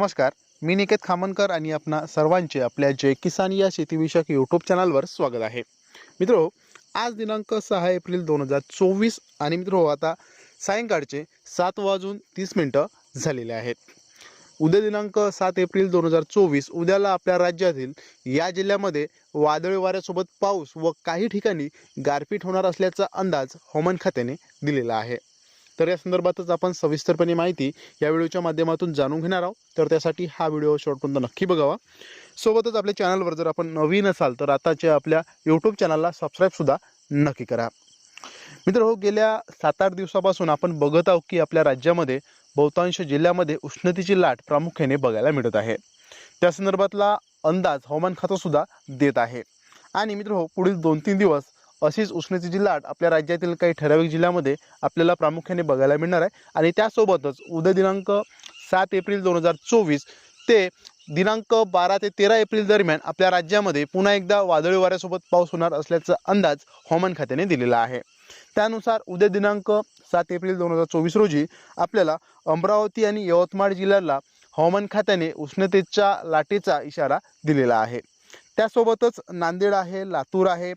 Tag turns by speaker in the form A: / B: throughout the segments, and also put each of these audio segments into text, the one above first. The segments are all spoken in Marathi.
A: नमस्कार मी निकेत खामनकर आणि आपणा सर्वांचे आपल्या जय किसान या शेतीविषयक यूट्यूब चॅनलवर स्वागत आहे. मित्रो आज दिनांक सहा एप्रिल दोन हजार चोवीस आणि मित्रो आता सायंकाळचे सात वाजून तीस मिनटं झालेले आहेत. उद्या दिनांक सात एप्रिल दोन हजार चोवीस उद्याला आपल्या राज्यातील या जिल्ह्यामध्ये वादळी वाऱ्यासोबत पाऊस व काही ठिकाणी गारपीट होणार असल्याचा अंदाज हवामान खात्याने दिलेला आहे. तर या संदर्भातच आपण सविस्तरपणे माहिती या व्हिडिओच्या माध्यमातून जाणून घेणार आहोत. तर त्यासाठी हा व्हिडिओ शेवटपर्यंत नक्की बघावा. सोबतच आपल्या चॅनलवर जर आपण नवीन असाल तर आताच्या आपल्या यूट्यूब चॅनलला सबस्क्राईबसुद्धा नक्की करा. मित्र हो गेल्या सात आठ दिवसापासून आपण बघत आहोत की आपल्या राज्यामध्ये बहुतांश जिल्ह्यामध्ये उष्णतेची लाट प्रामुख्याने बघायला मिळत आहे. त्या संदर्भातला अंदाज हवामान खातंसुद्धा देत आहे. आणि मित्र हो पुढील दोन तीन दिवस अशीच उष्णतेची लाट आपल्या राज्यातील काही ठराविक जिल्ह्यामध्ये आपल्याला प्रामुख्याने बघायला मिळणार आहे. आणि त्यासोबतच उद्या दिनांक सात एप्रिल दोन हजार चोवीस ते दिनांक बारा ते तेरा एप्रिल दरम्यान आपल्या राज्यामध्ये पुन्हा एकदा वादळी वाऱ्यासोबत पाऊस होणार असल्याचा अंदाज हवामान खात्याने दिलेला आहे. त्यानुसार उद्या दिनांक सात एप्रिल दोन हजार चोवीस रोजी आपल्याला अमरावती आणि यवतमाळ जिल्ह्याला हवामान खात्याने उष्णतेच्या लाटेचा इशारा दिलेला आहे. त्यासोबतच नांदेड आहे लातूर आहे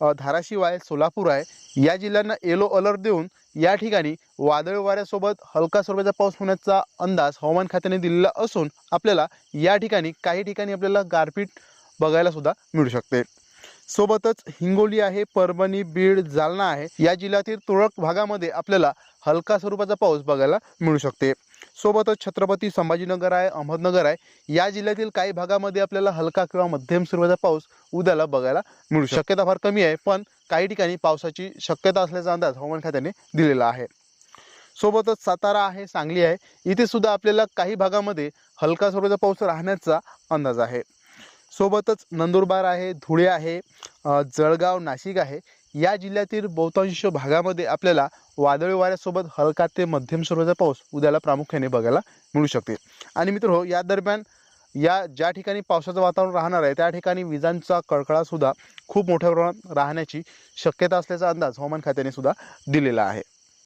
A: धाराशिव आहे सोलापूर आहे या जिल्ह्यांना येलो अलर्ट देऊन या ठिकाणी वादळ वाऱ्यासोबत हलका स्वरूपाचा पाऊस होण्याचा अंदाज हवामान खात्याने दिलेला असून आपल्याला या ठिकाणी काही ठिकाणी आपल्याला गारपीट बघायला सुद्धा मिळू शकते. सोबतच हिंगोली आहे परभणी बीड जालना आहे. या जिल्ह्यातील तुरळक भागामध्ये आपल्याला हलका स्वरूपाचा पाऊस बघायला मिळू शकते. सोबतच छत्रपती संभाजीनगर आहे अहमदनगर आहे. या जिल्ह्यातील काही भागामध्ये आपल्याला हलका किंवा मध्यम स्वरूपाचा पाऊस उद्याला बघायला मिळू शक्यता फार कमी आहे पण काही ठिकाणी पावसाची शक्यता असल्याचा अंदाज हवामान खात्याने दिलेला आहे. सोबतच सातारा आहे सांगली आहे. इथे सुद्धा आपल्याला काही भागामध्ये हलका स्वरूपाचा पाऊस राहण्याचा अंदाज आहे. सोबतच नंदुरबार आहे धुळे आहे जळगाव नाशिक आहे. या जिल्ह्यातील बहुतांश भागामध्ये आपल्याला वादळी वाऱ्यासोबत हलका ते मध्यम स्वरूपाचा पाऊस उद्याला प्रामुख्याने बघायला मिळू शकते. आणि मित्र हो या दरम्यान या ज्या ठिकाणी पावसाचं वातावरण राहणार आहे त्या ठिकाणी विजांचा कडकडासुद्धा खूप मोठ्या प्रमाणात राहण्याची शक्यता असल्याचा अंदाज हवामान खात्याने सुद्धा दिलेला आहे.